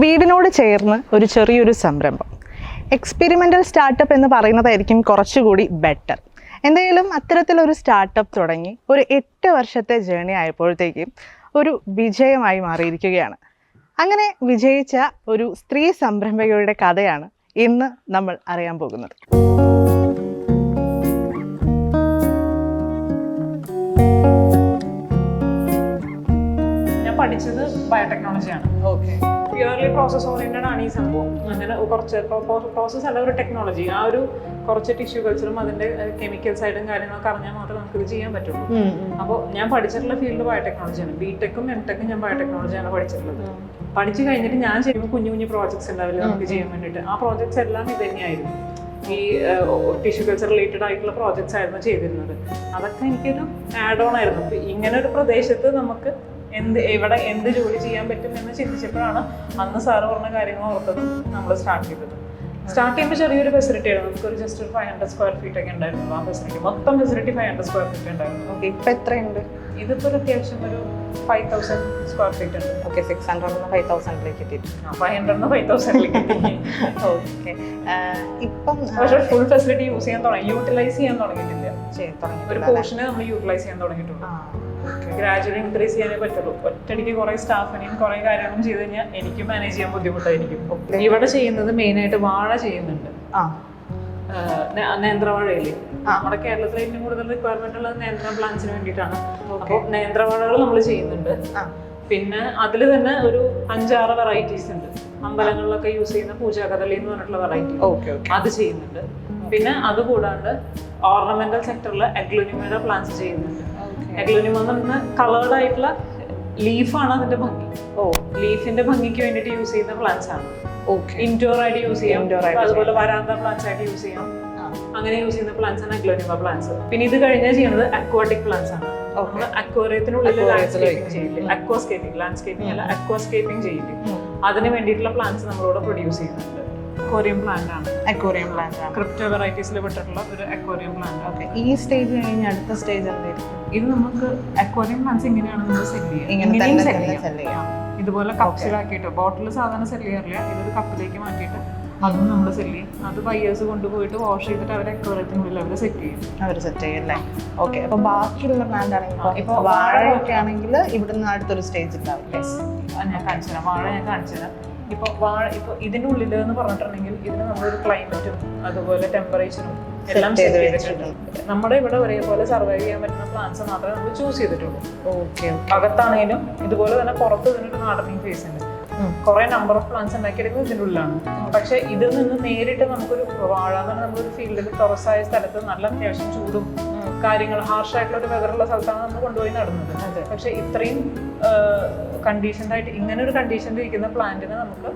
വീടിനോട് ചേർന്ന് ഒരു ചെറിയൊരു സംരംഭം. എക്സ്പെരിമെന്റൽ സ്റ്റാർട്ടപ്പ് എന്ന് പറയുന്നതായിരിക്കും കുറച്ചുകൂടി ബെറ്റർ എന്തെങ്കിലും അത്തരത്തിലൊരു സ്റ്റാർട്ടപ്പ് തുടങ്ങി ഒരു എട്ട് വർഷത്തെ ജേണി ആയപ്പോഴത്തേക്കും ഒരു വിജയമായി മാറിയിരിക്കുകയാണ്. അങ്ങനെ വിജയിച്ച ഒരു സ്ത്രീ സംരംഭകയുടെ കഥയാണ് ഇന്ന് നമ്മൾ അറിയാൻ പോകുന്നത്. ഞാൻ പഠിച്ചത് ബയോടെക്നോളജിയാണ് ഓക്കെ പ്യുവർലി പ്രോസസ് ഓറിയന്റഡ് ആണ് ഈ സംഭവം. അങ്ങനെ കുറച്ച് പ്രോസസ് അല്ല ഒരു ടെക്നോളജി ആ ഒരു കുറച്ച് ടിഷ്യൂ കൾച്ചറും അതിന്റെ കെമിക്കൽ സൈഡും കാര്യങ്ങളൊക്കെ അറിഞ്ഞാൽ മാത്രമേ നമുക്ക് ഇത് ചെയ്യാൻ പറ്റുള്ളൂ. അപ്പോൾ ഞാൻ പഠിച്ചിട്ടുള്ള ഫീൽഡ് ബയോടെക്നോളജിയാണ് ബിടെക്കും എം ടെക്കും ഞാൻ ബയോടെക്നോളജിയാണ് പഠിച്ചിട്ടുള്ളത്. പഠിച്ചു കഴിഞ്ഞിട്ട് ഞാൻ ചെയ്യുമ്പോൾ കുഞ്ഞു കുഞ്ഞു പ്രോജക്ട്സ് ഉണ്ടാവില്ല നമുക്ക് ചെയ്യാൻ വേണ്ടിയിട്ട്. ആ പ്രോജക്ട്സ് എല്ലാം ഇത് തന്നെയായിരുന്നു. ഈ ടിഷ്യൂ കൾച്ചർ റിലേറ്റഡ് ആയിട്ടുള്ള പ്രോജക്ട്സ് ആയിരുന്നു ചെയ്തിരുന്നത്. അതൊക്കെ എനിക്കൊരു ആഡ് ഓൺ ആയിരുന്നു ഇങ്ങനെ ഒരു പ്രദേശത്ത് നമുക്ക് എന്ത് എവിടെ എന്ത് ജോലി ചെയ്യാൻ പറ്റും എന്ന് ചിന്തിച്ചപ്പോഴാണ് അന്ന് സാറ് പറഞ്ഞ കാര്യങ്ങൾ ഓർത്തത് നമ്മൾ സ്റ്റാർട്ട് ചെയ്തത്. സ്റ്റാർട്ട് ചെയ്യുമ്പോൾ ചെറിയൊരു ഫെസിലിറ്റി ആയിരുന്നു. നമുക്ക് ഒരു ജസ്റ്റ് ഒരു ഫൈവ് ഹൺഡ്രഡ് സ്ക്വയർ ഫീറ്റ് ഒക്കെ ഉണ്ടായിരുന്നു ആ ഫെസിലിറ്റി മൊത്തം facility five hundred square feet ഉണ്ടായിരുന്നു. ഓക്കെ ഇപ്പം എത്രയുണ്ട്? ഇതിപ്പോൾ ഒരു അത്യാവശ്യം ഒരു ഫൈവ് തൗസൻഡ് സ്ക്വയർ ഫീറ്റ് ഉണ്ട്. ഓക്കെ സിക്സ് ഹൺഡ്രഡ് നിന്ന് ഫൈവ് തൗസൻഡിലേക്ക് എത്തിയിട്ടുണ്ട് ഫൈവ് ഹൺഡ്രഡ് ഫൈവ് തൗസൻഡിലേക്ക് എത്തി. ഓക്കെ ഇപ്പം പക്ഷേ ഫുൾ ഫെസിലിറ്റി യൂസ് ചെയ്യാൻ തുടങ്ങി യൂട്ടിലൈസ് ചെയ്യാൻ തുടങ്ങിയിട്ടില്ല. ചെയ്ത് ഒരു പോർഷന് നമ്മൾ യൂട്ടിലൈസ് ചെയ്യാൻ ഓക്കെ ഗ്രാജുവലി ഇൻക്രീസ് ചെയ്യാനേ പറ്റുള്ളൂ. ഒറ്റടിക്ക് കുറെ സ്റ്റാഫിനെയും കുറെ കാര്യങ്ങളും ചെയ്ത് കഴിഞ്ഞാൽ എനിക്ക് മാനേജ് ചെയ്യാൻ ബുദ്ധിമുട്ടായിരിക്കും. ഇവിടെ ചെയ്യുന്നത് മെയിനായിട്ട് വാഴ ചെയ്യുന്നുണ്ട്. ആ. നേന്ത്രവാഴയില്ലേ? നമ്മുടെ കേരളത്തിൽ ഏറ്റവും കൂടുതൽ റിക്വയർമെന്റ് ഉള്ളത് നേന്ത്ര പ്ലാന്റ്സിന് വേണ്ടിയിട്ടാണ്. അപ്പോൾ നേന്ത്രവാഴകൾ നമ്മൾ ചെയ്യുന്നുണ്ട്. പിന്നെ അതിൽ തന്നെ ഒരു അഞ്ചാറ് വെറൈറ്റീസ് ഉണ്ട്. അമ്പലങ്ങളിലൊക്കെ യൂസ് ചെയ്യുന്ന പൂജാകദളി എന്ന് പറഞ്ഞിട്ടുള്ള വെറൈറ്റി അത് ചെയ്യുന്നുണ്ട്. പിന്നെ അതുകൂടാണ്ട് ഓർണമെന്റൽ സെക്ടറിൽ അഗ്ലോനിമയുടെ പ്ലാന്റ്സ് ചെയ്യുന്നുണ്ട്. എഗ്ലോനിമ എന്ന് പറഞ്ഞ കളേർഡ് ആയിട്ടുള്ള ലീഫാണ് അതിന്റെ ഭംഗി. ഓ. ലീഫിന്റെ ഭംഗിക്ക് വേണ്ടിയിട്ട് യൂസ് ചെയ്യുന്ന പ്ലാന്റ്സ് ആണ്. ഇൻഡോർ ആയിട്ട് യൂസ് ചെയ്യാം. ഇൻഡോർ ആയിട്ട് അതുപോലെ വരാന്ത പ്ലാന്റ്സ് ആയിട്ട് യൂസ് ചെയ്യാം. അങ്ങനെ യൂസ് ചെയ്യുന്ന പ്ലാന്റ്സ് ആണ് അഗ്ലോനിമ പ്ലാന്റ്സ് പിന്നെ ഇത് കഴിഞ്ഞാൽ ചെയ്യുന്നത് അക്വാട്ടിക് പ്ലാന്റ്സ് ആണ്. അക്വേറിയത്തിനുള്ളിൽ ലാൻഡ്സ്കേപ്പിംഗ് ചെയ്യില്ല? അക്വാസ്കേപ്പിംഗ് ലാൻഡ്സ്കേപ്പിംഗ് അല്ല അക്വാസ്കേപ്പിംഗ് ചെയ്യില്ലേ? അതിന് വേണ്ടിയിട്ടുള്ള പ്ലാന്റ്സ് നമ്മളിവിടെ പ്രൊഡ്യൂസ് ചെയ്യുന്നുണ്ട്. അക്വേറിയം പ്ലാന്റ് ആണ്. അക്വേറിയം പ്ലാന്റ് ആണ്. ക്രിപ്റ്റോ വെറൈറ്റീസിൽ പെട്ടിട്ടുള്ള ഒരു അക്വേറിയം പ്ലാന്റ് ഓക്കെ ഈ സ്റ്റേജ് കഴിഞ്ഞ് അടുത്ത സ്റ്റേജ് എന്തായിരിക്കും? ഇത് നമുക്ക് അക്വേറിയം പ്ലാന്റ്സ് ഇങ്ങനെയാണ് നമ്മൾ സെല്ല് ചെയ്യുക. ഇതുപോലെ കപ്സിലാക്കിയിട്ട് ബോട്ടിൽ സാധാരണ സെൽ ചെയ്യാറില്ല. ഇതൊരു കപ്പിലേക്ക് മാറ്റിയിട്ട് അതും നമ്മൾ സെൽ ചെയ്യും. അത് ബയ്യേഴ്സ് കൊണ്ടുപോയിട്ട് വാഷ് ചെയ്തിട്ട് അവരെ അക്വേറിയത്തിനുള്ളിൽ അവർ സെറ്റ് ചെയ്യും. അവർ സെറ്റ് ചെയ്യും അല്ലേ? ഓക്കെ അപ്പൊ ബാക്കിയുള്ള പ്ലാന്റ് ആണെങ്കിൽ ഇപ്പൊ. വാഴയൊക്കെ ആണെങ്കിൽ ഇവിടുന്ന് അടുത്തൊരു സ്റ്റേജ് ഉണ്ടാവും. ഞാൻ കാണിച്ചു തരാം. വാഴ ഞാൻ കാണിച്ചു തരാം. ഇപ്പോൾ വാഴ ഇപ്പോൾ ഇതിന്റെ ഉള്ളിൽ എന്ന് പറഞ്ഞിട്ടുണ്ടെങ്കിൽ ഇതിന് നമ്മളൊരു ക്ലൈമറ്റും അതുപോലെ ടെമ്പറേച്ചറും എല്ലാം സെറ്റ് ചെയ്തിട്ടുണ്ട്. നമ്മുടെ ഇവിടെ ഒരേപോലെ സർവൈവ് ചെയ്യാൻ പറ്റുന്ന പ്ലാന്റ്സ് മാത്രമേ നമ്മൾ ചൂസ് ചെയ്തിട്ടുള്ളൂ. ഓക്കെ അകത്താണെങ്കിലും ഇതുപോലെ തന്നെ പുറത്ത് ഇതിനൊരു ഗാർഡനിങ് ഫേസ് ഉണ്ട്. കുറെ നമ്പർ ഓഫ് പ്ലാന്റ്സ് ഉണ്ടാക്കിയെടുക്കുന്നത് ഇതിന്റെ ഉള്ളിലാണ് പക്ഷെ ഇതിൽ നിന്ന് നേരിട്ട് നമുക്കൊരു വാഴ എന്ന് പറഞ്ഞാൽ നമ്മളൊരു ഫീൽഡിൽ തുറസായ സ്ഥലത്ത് നല്ല അത്യാവശ്യം ചൂടും കാര്യങ്ങൾ ഹാർഷായിട്ടുള്ള ഒരു വെതറുള്ള സ്ഥലത്താണ് നമ്മൾ കൊണ്ടുപോയി നടന്നത്. പക്ഷെ ഇത്രയും കണ്ടീഷൻഡ് ആയിട്ട് ഇങ്ങനെ ഒരു കണ്ടീഷനിൽ ഇരിക്കുന്ന പ്ലാന്റിനെ നമുക്ക്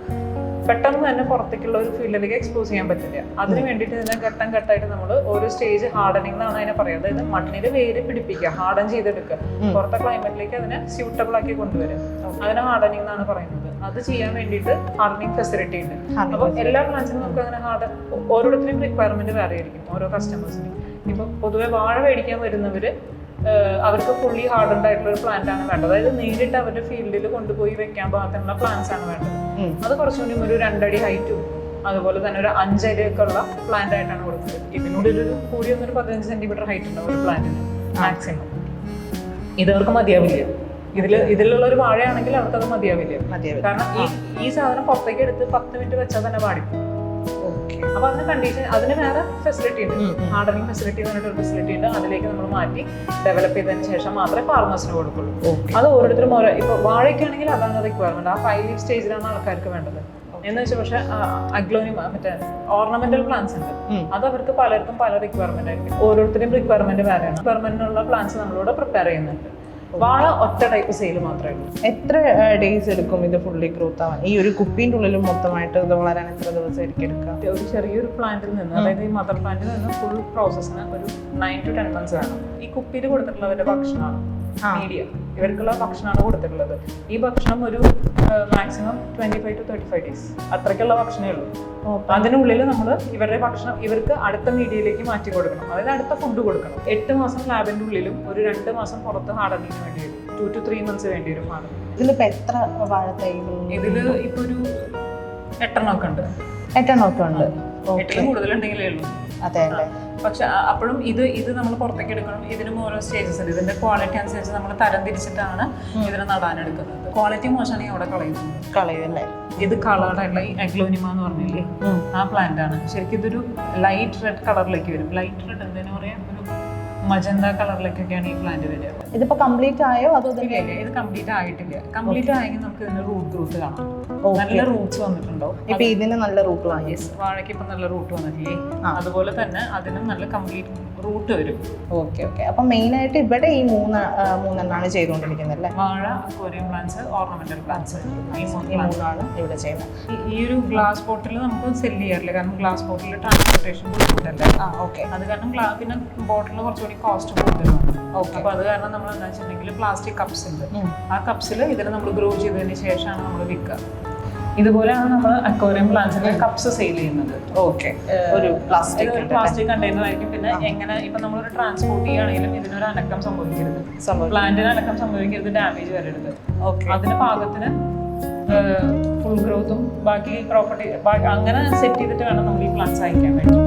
പെട്ടെന്ന് തന്നെ പുറത്തേക്കുള്ള ഒരു ഫീൽഡിലേക്ക് എക്സ്പോസ് ചെയ്യാൻ പറ്റില്ല. അതിന് വേണ്ടിയിട്ട് ഇതിനെ ഘട്ടം ഘട്ടമായിട്ട് നമ്മൾ ഓരോ സ്റ്റേജ് ഹാർഡനിങ് എന്നാണ് അതിനെ പറയുക. അതായത് മണ്ണിൽ വേര് പിടിപ്പിക്കുക ഹാർഡൻ ചെയ്തെടുക്കുക. പുറത്തെ ക്ലൈമറ്റിലേക്ക് അതിനെ സ്യൂട്ടബിൾ ആക്കി കൊണ്ടുവരും. അതിനെ ഹാർഡനിങ് എന്നാണ് പറയുന്നത്. അത് ചെയ്യാൻ വേണ്ടിയിട്ട് ഹാർഡനിങ് ഫെസിലിറ്റി ഉണ്ട്. അപ്പോൾ എല്ലാ പ്ലാന്റ്സിനും നമുക്ക് അങ്ങനെ ഹാർഡ് ഓരോരുത്തരും റിക്വയർമെന്റ് വേറെ ആയിരിക്കും ഓരോ കസ്റ്റമേഴ്സിനും ഇപ്പൊ പൊതുവെ വാഴ മേടിക്കാൻ വരുന്നവര് അവർക്ക് ഫുള്ളി ഹാർഡ് ആയിട്ടുള്ള ഒരു പ്ലാന്റ് ആണ് വേണ്ടത്. അതായത് നേരിട്ട് അവരുടെ ഫീൽഡിൽ കൊണ്ടുപോയി വെക്കാൻ പാകത്തിനുള്ള പ്ലാന്റ്സ് ആണ് വേണ്ടത്. അത് കുറച്ചുകൂടി ഒരു രണ്ടടി ഹൈറ്റും അതുപോലെ തന്നെ ഒരു അഞ്ചടി ഒക്കെ ഉള്ള പ്ലാന്റ് ആയിട്ടാണ് കൊടുത്തത് ഇതിനുള്ളിൽ ഒരു കൂടി ഒന്നൊരു പതിനഞ്ച് സെന്റിമീറ്റർ ഹൈറ്റ് ഉണ്ട് ഒരു പ്ലാന്റിന് മാക്സിമം ഇതവർക്ക് മതിയാവില്ല. ഇതിൽ ഇതിലുള്ള ഒരു വാഴയാണെങ്കിൽ അവർക്കത് മതിയാവില്ല. മതിയാവില്ല. കാരണം ഈ ഈ സാധനം പുറത്തേക്ക് എടുത്ത് പത്ത് മിനിറ്റ് വെച്ചാൽ തന്നെ പാടിക്കും അപ്പൊ അതിന് കണ്ടീഷൻ അതിന് വേറെ ഫെസിലിറ്റി ഉണ്ട്. ഹാർഡനിങ് ഫെസിലിറ്റി എന്ന് പറഞ്ഞിട്ട് ഒരു ഫെസിലിറ്റി ഉണ്ട്. അതിലേക്ക് നമ്മൾ മാറ്റി ഡെവലപ്പ് ചെയ്തതിന് ശേഷം മാത്രമേ ഫാർമേഴ്സിന് കൊടുക്കുള്ളൂ. അത് ഓരോരുത്തരും ഓരോ ഇപ്പൊ വാഴയ്ക്കാണെങ്കിൽ അതാണ് റിക്വയർമെന്റ് ആ ഫൈവ് ലീഫ് സ്റ്റേജിലാണ് ആൾക്കാർക്ക് വേണ്ടത്. എന്ന് വെച്ചാൽ പക്ഷെ അഗ്ലോനി മറ്റേ ഓർണമെന്റൽ പ്ലാന്റ്സ് ഉണ്ട്. അത് അവർക്ക് പലർക്കും പല റിക്വയർമെന്റ് ആയിരിക്കും. ഓരോരുത്തരും റിക്വയർമെന്റ് വേറെയാണ്. റിക്വയർമെന്റിനുള്ള പ്ലാന്റ്സ് നമ്മളോട് പ്രിപ്പയർ ചെയ്യുന്നുണ്ട്. വാഴ ഒറ്റ ടൈപ്പ് സെയിൽ മാത്രമേ ഉള്ളൂ. എത്ര ഡേയ്സ് എടുക്കും ഇത് ഫുള്ളി ഗ്രോത്ത് ആവാൻ? ഈ ഒരു കുപ്പീന്റെ ഉള്ളിലും മൊത്തമായിട്ട് ഇത് വളരാൻ എത്ര ദിവസം ആയിരിക്കും എടുക്കുക? ഒരു ചെറിയൊരു പ്ലാന്റിൽ നിന്ന് അതായത് ഈ മദർ പ്ലാന്റിൽ നിന്ന് ഫുൾ പ്രോസസ്സിന് ഒരു നയൻ ടു ടെൻ മന്ത്സ് വേണം. ഈ കുപ്പിയിൽ കൊടുത്തിട്ടുള്ളവരുടെ ഭക്ഷണമാണ് മീഡിയ ഇവർക്കുള്ള ഭക്ഷണമാണ് കൊടുത്തിട്ടുള്ളത്. ഈ ഭക്ഷണം ഒരു maximum twenty five to thirty five days അത്രയ്ക്കുള്ള ഭക്ഷണമേ ഉള്ളൂ. അതിനുള്ളിൽ നമ്മൾ ഇവരുടെ ഭക്ഷണം ഇവർക്ക് അടുത്ത മീഡിയയിലേക്ക് മാറ്റി കൊടുക്കണം. അതായത് അടുത്ത ഫുഡ് കൊടുക്കണം. എട്ട് മാസം ലാബിന്റെ ഉള്ളിലും ഒരു രണ്ട് മാസം പുറത്ത് ഹാർഡനിങ്ങിന് വേണ്ടി വരും. ടു ടു ത്രീ മന്ത്സ് വേണ്ടി വരും ഇതിൽ ഇതിലിപ്പോ എത്ര വാഴത്തൈകൾ ഇതിൽ ഇപ്പൊ ഒരു എട്ടെണ്ണമൊക്കെ ഉണ്ട്. എട്ടെണ്ണമൊക്കെ ഉണ്ട്. എട്ടിലും കൂടുതലുണ്ടെങ്കിലേ ഉള്ളൂ. അതെ അല്ലേ? പക്ഷെ അപ്പോഴും ഇത് ഇത് നമ്മൾ പുറത്തേക്ക് എടുക്കണം. ഇതിനും ഓരോ സ്റ്റേജസ് ഉണ്ട്. ഇതിന്റെ ക്വാളിറ്റി അനുസരിച്ച് നമ്മൾ തരം തിരിച്ചിട്ടാണ് ഇതിനെ നടാനെടുക്കുന്നത്. ക്വാളിറ്റി മോശമാണെങ്കിൽ അവിടെ കളയുന്നത്. കളയല്ലേ ഇത് കളറുള്ള ഈ അഗ്ലോനിമ എന്ന് പറഞ്ഞില്ലേ? ആ പ്ലാന്റ് ആണ്. ശരിക്കും ഇതൊരു ലൈറ്റ് റെഡ് കളറിലേക്ക് വരും. ലൈറ്റ് റെഡ് എന്തിനു പറയാ? ഒരു മജന്ത കളറിലേക്കൊക്കെയാണ് ഈ പ്ലാന്റ് വരിക. ഇതിപ്പോ കംപ്ലീറ്റ് ആയോ അതോ ഇത് കംപ്ലീറ്റ് ആയിട്ടില്ല. കംപ്ലീറ്റ് ആയെങ്കിൽ നമുക്ക് ഇതിന് റൂട്ട് റൂട്ട് കാണാം. നല്ല റൂട്ട്സ് വന്നിട്ടുണ്ടോ ഇപ്പൊ ഇതിന് നല്ല റൂട്ട് വാഴയ്ക്ക് ഇപ്പൊ നല്ല റൂട്ട് വന്നിട്ടില്ലേ? അതുപോലെ തന്നെ അതിനും നല്ല കംപ്ലീറ്റ് റൂട്ട് വരും. Okay okay. അപ്പൊ മെയിൻ ആയിട്ട് ഇവിടെ ഈ മൂന്ന് മൂന്നെണ്ണാണ് ചെയ്തുകൊണ്ടിരിക്കുന്നത് അല്ലേ? വാഴ കൊറിയൻ പ്ലാന്റ്സ് ഓർണമെന്റൽ പ്ലാന്റ്സ് ഈ മൂന്ന് ഈ മൂന്നാണ് ഇവിടെ ചെയ്യുന്നത്. ഈ- ഒരു ഗ്ലാസ് ബോട്ടിൽ നമുക്ക് സെൽ ചെയ്യാറില്ല. കാരണം ഗ്ലാസ് ബോട്ടിൽ ട്രാൻസ്പോർട്ടേഷൻ ബുദ്ധിമുട്ടല്ലേ ആ ഓക്കെ. അത് കാരണം പിന്നെ ബോട്ടിൽ കുറച്ചുകൂടി കോസ്റ്റ് കൂടുതലാണ്. അപ്പൊ അത് കാരണം നമ്മൾ എന്താ വെച്ചിട്ടുണ്ടെങ്കിൽ പ്ലാസ്റ്റിക് കപ്സ് ഉണ്ട്. ആ കപ്സിൽ ഇതിനെ നമ്മൾ ഗ്രോ ചെയ്തതിന് ശേഷമാണ് നമ്മൾ വിൽക്കുക. ഇതുപോലെയാണ് നമ്മൾ അക്വേറിയം പ്ലാന്റ്സിന്റെ കപ്സ് സെയിൽ ചെയ്യുന്നത്. ഓക്കെ ഒരു പ്ലാസ്റ്റിക് ഒരു പ്ലാസ്റ്റിക് കണ്ടെയ്നർ ആയിരിക്കും. പിന്നെ എങ്ങനെ ഇപ്പൊ നമ്മളൊരു ട്രാൻസ്പോർട്ട് ചെയ്യുകയാണെങ്കിലും ഇതിനൊരു അനക്കം സംഭവിക്കരുത്. സംഭവം പ്ലാന്റിന് അനക്കം സംഭവിക്കരുത് ഡാമേജ് വരരുത്. ഓക്കെ അതിന് പാകത്തിന് ഫുൾ ഗ്രോത്തും ബാക്കി പ്രോപ്പർട്ടി അങ്ങനെ സെറ്റ് ചെയ്തിട്ട് വേണം നമ്മൾ ഈ പ്ലാന്റ്സ് അയക്കാൻ വേണ്ടി.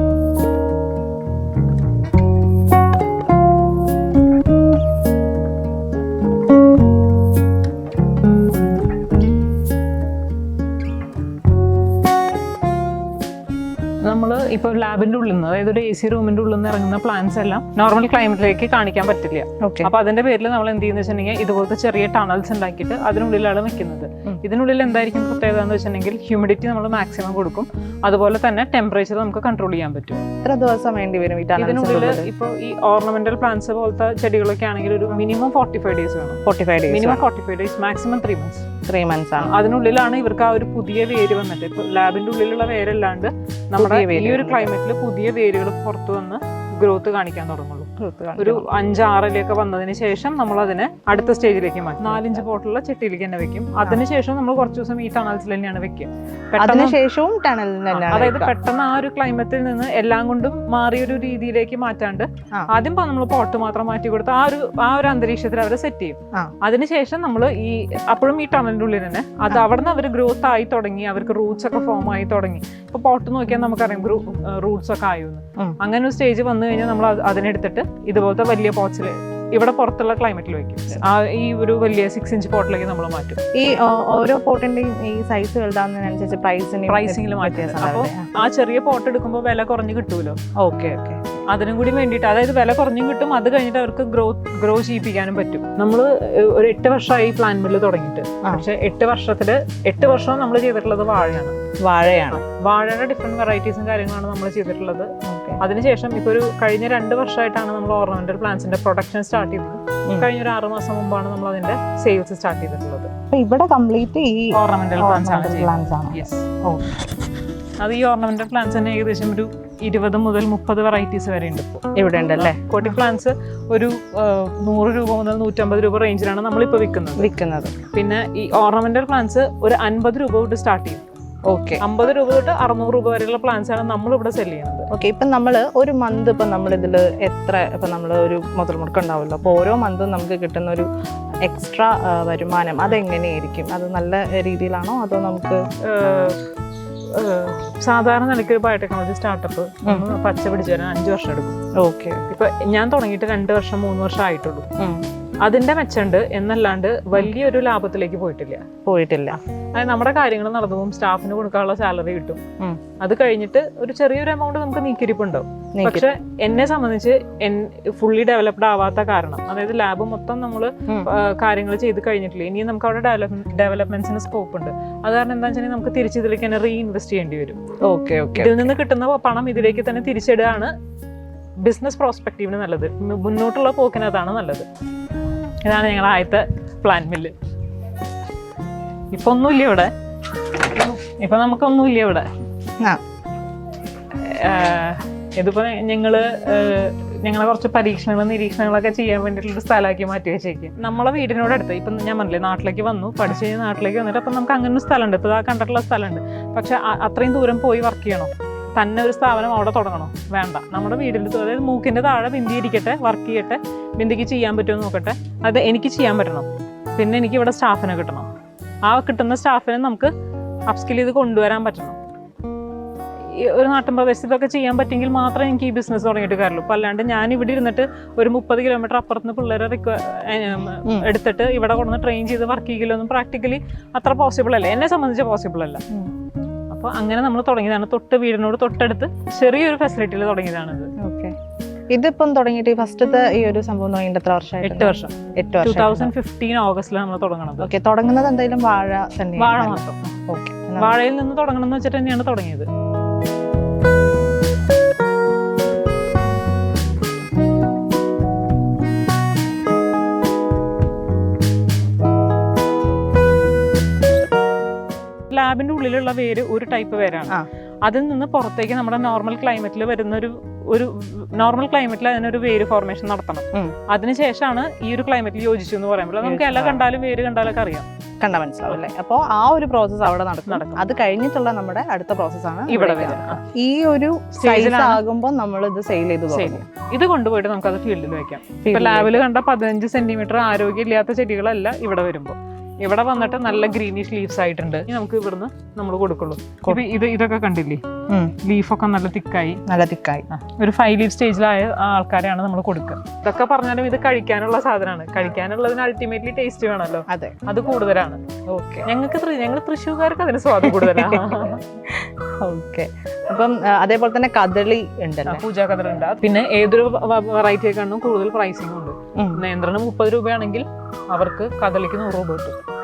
ഇപ്പോൾ ലാബിന്റെ ഉള്ളിൽ നിന്ന് അതായത് ഒരു എ സി റൂമിന്റെ ഉള്ളിൽ നിന്ന് ഇറങ്ങുന്ന പ്ലാന്റ്സ് എല്ലാം നോർമൽ ക്ലൈമറ്റിലേക്ക് കാണിക്കാൻ പറ്റില്ല. അപ്പൊ അതിന്റെ പേരിൽ നമ്മൾ എന്ത് ചെയ്യുന്ന വെച്ചിട്ടുണ്ടെങ്കിൽ ഇതുപോലത്തെ ചെറിയ ടണൽസ് ഉണ്ടാക്കിയിട്ട് അതിനുള്ളിലാണ് വെക്കുന്നത്. ഇതിനുള്ളിൽ എന്തായിരിക്കും പ്രത്യേകത എന്ന് വെച്ചിട്ടുണ്ടെങ്കിൽ ഹ്യൂമിഡിറ്റി നമ്മൾ മാക്സിമം കൊടുക്കും. അതുപോലെ തന്നെ ടെമ്പറേച്ചർ നമുക്ക് കൺട്രോൾ ചെയ്യാൻ പറ്റും. എത്ര ദിവസം വേണ്ടി വരും ഈ ഇതിനുള്ളിൽ ഇപ്പൊ ഇപ്പോൾ ഈ ഓർണമെന്റൽ പ്ലാന്റ്സ് പോലത്തെ ചെടികളൊക്കെ ആണെങ്കിൽ ഒരു മിനിമം ഫോർട്ടി ഫൈവ് ഡേയ്സ് വേണം. Forty five days minimum forty five days maximum three months three months ആണ്. അതിനുള്ളിലാണ് ഇവർക്ക് ആ ഒരു പുതിയ വേര് വന്നിട്ട്. ഇപ്പൊ ലാബിന്റെ ഉള്ളിലുള്ള വേരല്ലാണ്ട് നമ്മുടെ ഈ ഒരു ക്ലൈമറ്റിൽ പുതിയ വേരുകൾ പുറത്തു വന്ന് ഗ്രോത്ത് കാണിക്കാൻ തുടങ്ങുള്ളൂ. ഒരു അഞ്ചാറിലേക്ക് വന്നതിന് ശേഷം നമ്മൾ അതിനെ അടുത്ത സ്റ്റേജിലേക്ക് മാറ്റും. നാലഞ്ച് ബോട്ടിലുള്ള ചെട്ടിയിലേക്ക് തന്നെ വെക്കും. അതിനുശേഷം നമ്മൾ കുറച്ച് ദിവസം ഈ ടണൽസിൽ തന്നെയാണ് വെക്കുക. തന്നെയാണ് അതായത് പെട്ടെന്ന് ആ ഒരു ക്ലൈമറ്റിൽ നിന്ന് എല്ലാം കൊണ്ടും മാറിയൊരു രീതിയിലേക്ക് മാറ്റാണ്ട് ആദ്യം നമ്മൾ പോട്ട് മാത്രം മാറ്റി കൊടുത്ത് ആ ഒരു ആ ഒരു അന്തരീക്ഷത്തിൽ അവരെ സെറ്റ് ചെയ്യും. അതിനുശേഷം നമ്മൾ ഈ അപ്പോഴും ഈ ടണലിന്റെ ഉള്ളിൽ തന്നെ അത് അവിടെ നിന്ന് അവർ ഗ്രോത്ത് ആയി തുടങ്ങി അവർക്ക് റൂട്ട്സ് ഒക്കെ ഫോം ആയി തുടങ്ങി. ഇപ്പൊ പോട്ട് നോക്കിയാൽ നമുക്കറിയാം റൂട്ട്സ് ഒക്കെ ആയിരുന്നു. അങ്ങനെ ഒരു സ്റ്റേജ് വന്നു കഴിഞ്ഞാൽ നമ്മൾ അത് അതിനെടുത്തിട്ട് ഇതുപോലത്തെ വലിയ പോച്ചിൽ ഇവിടെ പുറത്തുള്ള ക്ലൈമറ്റിൽ വെക്കും. ആ ഈ ഒരു വലിയ സിക്സ് ഇഞ്ച് പോട്ടിലേക്ക് നമ്മൾ മാറ്റും. ഈ ഓരോ പോട്ടിന്റെയും ഈ സൈസ് വലുതാകുന്നതിനനുസരിച്ച് പ്രൈസിന് പ്രൈസിംഗിൽ മാറ്റുന്നത് അപ്പോൾ ആ ചെറിയ പോട്ട് എടുക്കുമ്പോൾ വില കുറഞ്ഞ് കിട്ടുമല്ലോ ഓക്കെ ഓക്കെ. അതിനും കൂടി വേണ്ടിയിട്ട് അതായത് വില കുറഞ്ഞും കിട്ടും അത് കഴിഞ്ഞിട്ട് അവർക്ക് ഗ്രോ ഗ്രോ ചെയ്യിപ്പിക്കാനും പറ്റും. നമ്മൾ ഒരു എട്ട് വർഷമായി പ്ലാൻ മില്ല് തുടങ്ങിയിട്ട്. പക്ഷെ എട്ട് വർഷത്തിൽ എട്ട് വർഷം നമ്മൾ ചെയ്തിട്ടുള്ളത് വാഴയാണ്. വാഴയാണ്. വാഴയുടെ ഡിഫറെന്റ് വെറൈറ്റീസും കാര്യങ്ങളാണ് നമ്മൾ ചെയ്തിട്ടുള്ളത്. അതിനുശേഷം ഇപ്പോൾ ഒരു കഴിഞ്ഞ രണ്ട് വർഷമായിട്ടാണ് നമ്മൾ ഓർണമെന്റൽ പ്ലാന്റ്സിന്റെ പ്രൊഡക്ഷൻ സ്റ്റാർട്ട് ചെയ്തത്. കഴിഞ്ഞ ഒരു ആറ് മാസം മുമ്പാണ് നമ്മൾ അതിന്റെ സെയിൽസ് സ്റ്റാർട്ട് ചെയ്തിട്ടുള്ളത്. ഇവിടെ കംപ്ലീറ്റ് ഈ ഓർണമെന്റൽ പ്ലാന്റ്സ് ആണ് അത് ഈ ഓർണമെന്റൽ പ്ലാന്റ്സ് തന്നെ ഏകദേശം ഒരു ഇരുപത് മുതൽ മുപ്പത് വെറൈറ്റീസ് വരെ ഉണ്ട് ഇവിടെ ഉണ്ടല്ലേ കോട്ടി പ്ലാന്റ്സ് ഒരു നൂറ് രൂപ മുതൽ നൂറ്റമ്പത് രൂപ റേഞ്ചിലാണ് നമ്മളിപ്പോൾ വിൽക്കുന്നത്. വിൽക്കുന്നത്. പിന്നെ ഈ ഓർണമെന്റൽ പ്ലാന്റ്സ് ഒരു അൻപത് രൂപ തൊട്ട് സ്റ്റാർട്ട് ചെയ്യും. ഓക്കെ അമ്പത് രൂപ തൊട്ട് അറുന്നൂറ് രൂപ വരെയുള്ള പ്ലാൻസ് ആണ് നമ്മൾ ഇവിടെ സെൽ ചെയ്യുന്നത്. ഓക്കെ ഇപ്പം നമ്മൾ ഒരു മന്ത് ഇപ്പം നമ്മൾ ഇതിൽ എത്ര ഇപ്പം നമ്മൾ ഒരു മുതൽ മുടക്കം ഉണ്ടാവുമല്ലോ? അപ്പോൾ ഓരോ മന്തും നമുക്ക് കിട്ടുന്ന ഒരു എക്സ്ട്രാ വരുമാനം അതെങ്ങനെയായിരിക്കും? അത് നല്ല രീതിയിലാണോ അതോ നമുക്ക് സാധാരണ നിലയ്ക്ക് ഒരു ബയോടെക്നോളജി സ്റ്റാർട്ടപ്പ് പച്ച പിടിച്ചു വരാൻ അഞ്ച് വർഷം എടുക്കും. ഓക്കെ ഇപ്പൊ ഞാൻ തുടങ്ങിയിട്ട് രണ്ട് വർഷം മൂന്ന് വർഷം ആയിട്ടുള്ളൂ. അതിന്റെ മെച്ചമുണ്ട് എന്നല്ലാണ്ട് വലിയൊരു ലാഭത്തിലേക്ക് പോയിട്ടില്ല. പോയിട്ടില്ല. അതായത് നമ്മുടെ കാര്യങ്ങൾ നടന്നു പോകും സ്റ്റാഫിന് കൊടുക്കാനുള്ള സാലറി കിട്ടും. അത് കഴിഞ്ഞിട്ട് ഒരു ചെറിയൊരു എമൗണ്ട് നമുക്ക് നീക്കിരിപ്പുണ്ടാവും ഉണ്ടാവും പക്ഷെ എന്നെ സംബന്ധിച്ച് ഫുള്ളി ഡെവലപ്ഡ് ആവാത്ത കാരണം അതായത് ലാബ് മൊത്തം നമ്മൾ കാര്യങ്ങൾ ചെയ്ത് കഴിഞ്ഞിട്ടില്ല. ഇനി നമുക്ക് അവിടെ ഡെവലപ്മെന്റ്സിന് സ്കോപ്പ് ഉണ്ട്. അത് കാരണം എന്താ വെച്ചാൽ നമുക്ക് തിരിച്ച് ഇതിലേക്ക് തന്നെ റീഇൻവെസ്റ്റ് ചെയ്യേണ്ടി വരും. ഓക്കെ ഓക്കെ ഇതിൽ നിന്ന് കിട്ടുന്ന പണം ഇതിലേക്ക് തന്നെ തിരിച്ചിടുകയാണ് ബിസിനസ് പ്രോസ്പെക്റ്റീവിന് നല്ലത്. മുന്നോട്ടുള്ള പോക്കിന് അതാണ് നല്ലത്. ഇതാണ് ഞങ്ങളുടെ ആദ്യത്തെ പ്ലാൻ മില്ല് ഇപ്പൊ ഒന്നുമില്ല ഇവിടെ. ഇപ്പൊ നമുക്കൊന്നുമില്ല ഇവിടെ. ഇതിപ്പോ ഞങ്ങൾ ഞങ്ങളെ കുറച്ച് പരീക്ഷണങ്ങളും നിരീക്ഷണങ്ങളൊക്കെ ചെയ്യാൻ വേണ്ടിയിട്ടുള്ള സ്ഥലമാക്കി മാറ്റി വെച്ചേക്കും. നമ്മളെ വീടിനോട് അടുത്ത് ഇപ്പം ഞാൻ പറഞ്ഞില്ലേ നാട്ടിലേക്ക് വന്നു പഠിച്ചു കഴിഞ്ഞാൽ നാട്ടിലേക്ക് വന്നിട്ട് അപ്പം നമുക്ക് അങ്ങനെ ഒരു സ്ഥലമുണ്ട്. ഇപ്പോൾ ആ കണ്ടിട്ടുള്ള സ്ഥലമുണ്ട്. പക്ഷെ അത്രയും ദൂരം പോയി വർക്ക് ചെയ്യണം? തന്നെ ഒരു സ്ഥാപനം അവിടെ തുടങ്ങണോ? വേണ്ട. നമ്മുടെ വീടിൽ അതായത് മൂക്കിന്റെ താഴെ ബിന്ദി ഇരിക്കട്ടെ വർക്ക് ചെയ്യട്ടെ ബിന്ദിക്ക് ചെയ്യാൻ പറ്റുമോ എന്ന് നോക്കട്ടെ അത് എനിക്ക് ചെയ്യാൻ പറ്റണം. പിന്നെ എനിക്ക് ഇവിടെ സ്റ്റാഫിനെ കിട്ടണം. ആ കിട്ടുന്ന സ്റ്റാഫിനെ നമുക്ക് അപ്സ്കിൽ ചെയ്ത് കൊണ്ടുവരാൻ പറ്റണം. ഈ ഒരു നാട്ടിൻ പ്രദേശത്തൊക്കെ ചെയ്യാൻ പറ്റുമെങ്കിൽ മാത്രമേ എനിക്ക് ഈ ബിസിനസ് തുടങ്ങിയിട്ട് കാര്യമുള്ളൂ. അപ്പം അല്ലാണ്ട് ഞാൻ ഇവിടെ ഇരുന്നിട്ട് ഒരു മുപ്പത് കിലോമീറ്റർ അപ്പുറത്ത് പിള്ളേരെ റിക്വ എടുത്തിട്ട് ഇവിടെ കൊണ്ടുവന്ന് ട്രെയിൻ ചെയ്ത് വർക്ക് ചെയ്യില്ലൊന്നും പ്രാക്ടിക്കലി അത്ര പോസിബിൾ അല്ല. എന്നെ സംബന്ധിച്ച് പോസിബിൾ അല്ല. അപ്പോൾ അങ്ങനെ നമ്മൾ തുടങ്ങിയതാണ്. തൊട്ട് വീടിനോട് തൊട്ടടുത്ത് ചെറിയൊരു ഫെസിലിറ്റിയിൽ തുടങ്ങിയതാണിത്. ഓക്കെ. ഇതിപ്പം തുടങ്ങിയിട്ട് ഫസ്റ്റത്തെ ഈ ഒരു സംഭവം തുടങ്ങിയിട്ട് എത്ര വർഷം എട്ട് വർഷം. എട്ട് ടൂ വർഷം തൗസൻഡ് ഫിഫ്റ്റീൻ ഓഗസ്റ്റിലാണ് നമ്മൾ തുടങ്ങണത്. ഓക്കെ തുടങ്ങുന്നത് എന്തായാലും വാഴ തന്നെ വാഴ മാത്രം. ഓക്കെ വാഴയിൽ നിന്ന് തുടങ്ങണം എന്ന് വെച്ചിട്ട് തന്നെയാണ് തുടങ്ങിയത്. ലാബിന്റെ ഉള്ളിലുള്ള വേര് ഒരു ടൈപ്പ് വേരാണ്. അതിൽ നിന്ന് പുറത്തേക്ക് നമ്മുടെ നോർമൽ ക്ലൈമറ്റിൽ വരുന്ന ഒരു ഒരു നോർമൽ ക്ലൈമറ്റിൽ അതിനൊരു വേര് ഫോർമേഷൻ നടത്തണം. അതിനുശേഷമാണ് ഈ ഒരു ക്ലൈമറ്റിൽ യോജിച്ചു എന്ന് പറയുമ്പോൾ നമുക്ക് ഇല കണ്ടാലും വേര് കണ്ടാലൊക്കെ അറിയാം. കണ്ട മനസ്സിലാവും അല്ലേ? അപ്പോൾ ആ ഒരു പ്രോസസ് അവിടെ നടക്കും. നടക്കും. അത് കഴിഞ്ഞിട്ടുള്ള നമ്മുടെ അടുത്ത പ്രോസസ്സാണ് ഇവിടെ ഈ ഒരു സൈസ് ആകുമ്പോൾ നമ്മൾ ഇത് സെയിൽ ചെയ്ത് തുടങ്ങും. ഇത് കൊണ്ടുപോയിട്ട് നമുക്ക് അത് ഫീൽഡിൽ വെക്കാം. ഇപ്പൊ ലാബിൽ കണ്ട പതിനഞ്ച് സെന്റിമീറ്റർ ആരോഗ്യമില്ലാത്ത ചെടികളല്ല ഇവിടെ വരുമ്പോൾ. ഇവിടെ വന്നിട്ട് നല്ല ഗ്രീനിഷ് ലീവ്സ് ആയിട്ടുണ്ട്. ഇനി നമുക്ക് ഇവിടുന്ന് നമ്മൾ കൊടുക്കുള്ളൂ. ഇത് ഇതൊക്കെ കണ്ടില്ലേ. ലീഫൊക്കെ നല്ല തിക്കായി നല്ല തിക്കായി ഒരു ഫൈവ് ലീഫ് സ്റ്റേജിലായ ആൾക്കാരെയാണ് നമ്മൾ കൊടുക്കുക. ഇതൊക്കെ പറഞ്ഞാലും ഇത് കഴിക്കാനുള്ള സാധനമാണ്. കഴിക്കാനുള്ളതിന് അൾട്ടിമേറ്റ്ലി ടേസ്റ്റ് വേണമല്ലോ. അതെ. അത് കൂടുതലാണ്. ഓക്കെ ഞങ്ങൾക്ക് ഞങ്ങൾ തൃശ്ശൂർക്കാർക്ക് അതിന് സ്വാദ് കൂടുതലാണ് ഓക്കെ അപ്പം അതേപോലെ തന്നെ കദളി ഉണ്ടല്ലോ? പൂജാ ഉണ്ട് പിന്നെ ഏതൊരു വെറൈറ്റിയെക്കാളും കൂടുതൽ പ്രൈസിംഗ് ഉണ്ട്. ഉം. നേന്ത്രന് മുപ്പത് രൂപയാണെങ്കിൽ അവർക്ക് കഥലിക്ക് നൂറ് രൂപ കിട്ടും.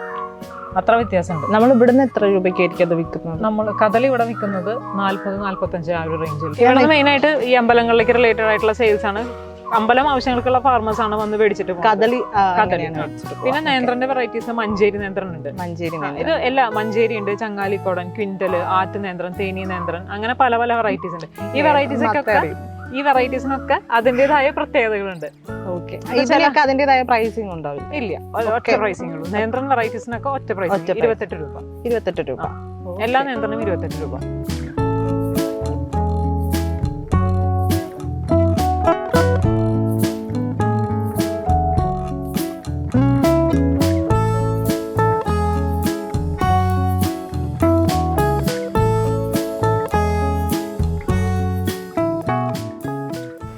അത്ര വ്യത്യാസമുണ്ട്. നമ്മൾ ഇവിടുന്ന് എത്ര രൂപയ്ക്ക് ആയിരിക്കും അത് വിൽക്കുന്നത്? നമ്മൾ കഥലി ഇവിടെ വിൽക്കുന്നത് നാല്പത് നാല്പത്തഞ്ച് ആ ഒരു റേഞ്ചിൽ ഇവിടെ മെയിൻ ആയിട്ട് ഈ അമ്പലങ്ങളിലേക്ക് റിലേറ്റഡ് ആയിട്ടുള്ള സെയിൽസ് ആണ്. അമ്പലം ആവശ്യങ്ങൾക്കുള്ള ഫാർമേഴ്സ് ആണ് വന്ന് മേടിച്ചിട്ട് കഥലി കദളി കദളി. മേടിച്ചിട്ട് പിന്നെ. നേന്ത്രന്റെ വെറൈറ്റീസ് മഞ്ചേരി നേന്ത്രൻ ഉണ്ട്. മഞ്ചേരി ഇത് എല്ലാ മഞ്ചേരി ഉണ്ട് ചങ്ങാലിക്കോടൻ ക്വിന്റൽ ആറ്റ് നേന്ത്രൻ തേനി നേന്ത്രൻ അങ്ങനെ പല പല വെറൈറ്റീസ് ഉണ്ട്. ഈ വെറൈറ്റീസ് ഒക്കെ. ഈ വെറൈറ്റീസിനൊക്കെ അതിന്റെതായ പ്രത്യേകതകളുണ്ട്. ഓക്കെ ഇത് ഇതിനൊക്കെ അതിന്റേതായ പ്രൈസിംഗ് ഉണ്ടാവില്ല? ഇല്ല. ഒറ്റ പ്രൈസിംഗ് ഉള്ളൂ. നേന്ത്രൻ വെറൈറ്റീസിനൊക്കെ ഒറ്റ price. ഇരുപത്തെട്ട് രൂപ. ഇരുപത്തെട്ട് രൂപ. എല്ലാ നേന്ത്രനും ഇരുപത്തെട്ട് രൂപ.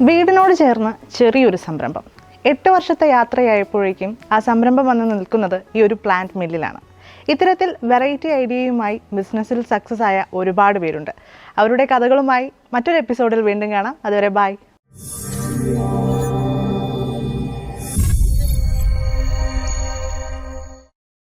വീടിനോട് ചേർന്ന് ചെറിയൊരു സംരംഭം. എട്ട് വർഷത്തെ യാത്രയായപ്പോഴേക്കും ആ സംരംഭം വന്ന് നിൽക്കുന്നത് ഈ ഒരു പ്ലാന്റ് മില്ലിലാണ് ഇത്തരത്തിൽ വെറൈറ്റി ഐഡിയയുമായി ബിസിനസ്സിൽ സക്സസ് ആയ ഒരുപാട് പേരുണ്ട്. അവരുടെ കഥകളുമായി മറ്റൊരു എപ്പിസോഡിൽ വീണ്ടും കാണാം. അതുവരെ ബൈ